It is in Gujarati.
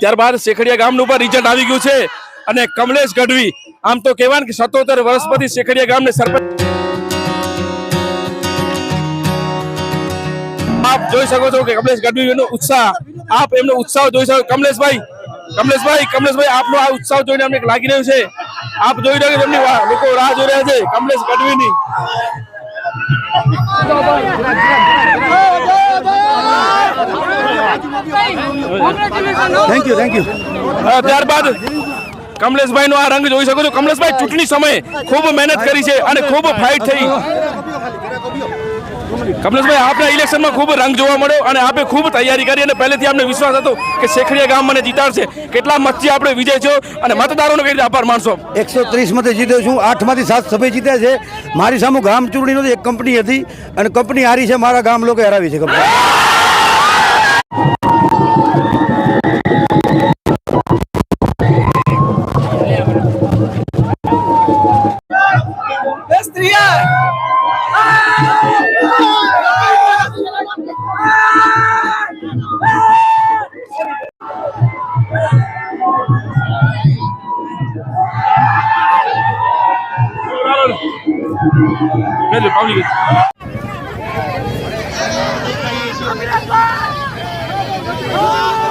ત્યારબાદ શેખડિયા ગામનું પણ રિઝલ્ટ આવી ગયું છે અને કમલેશ ગઢવી, આમ તો કહેવાય કે સત્તોતેર વર્ષ પછી શેખડિયા ગામને સરપંચ આપ જોઈ શકો છો કે કમલેશ ગઢવી નો ઉત્સાહ, આપ એમનો ઉત્સાહ જોઈ શકો કમલેશભાઈ કમલેશભાઈ કમલેશભાઈ આપનો આ ઉત્સાહ જોઈને અમને લાગી રહ્યું છે. આપ જોઈ રહ્યા છો લોકો રાહ જોઈ રહ્યા છે. કમલેશ ગઢવીની. થેન્ક યુ થેન્ક યુ ત્યારબાદ કમલેશભાઈ નો આ રંગ જોઈ શકો છો. કમલેશભાઈ ચૂંટણી સમયે ખૂબ મહેનત કરી છે અને ખૂબ ફાઇટ થઈ. કમલેશભાઈ, આપના ઇલેક્શનમાં ખૂબ રંગ જોવા મળ્યો અને આપે ખૂબ તૈયારી કરી અને પહેલેથી અમને વિશ્વાસ હતો કે શેખડીયા ગામ મને જીતાડશે. કેટલા મતથી આપણે વિજય છો અને મતદારોનો કઈ રીતે આભાર માનશો? એકસો ત્રીસ મતે જીત્યો છું, આઠમાંથી સાત સભ્ય જીત્યા છે. મારી સામે ગામ નથી એક કંપની હતી અને કંપની હારી છે, મારા ગામ લોકો હરાવી છે કંપની نجم حاول يجي Oh!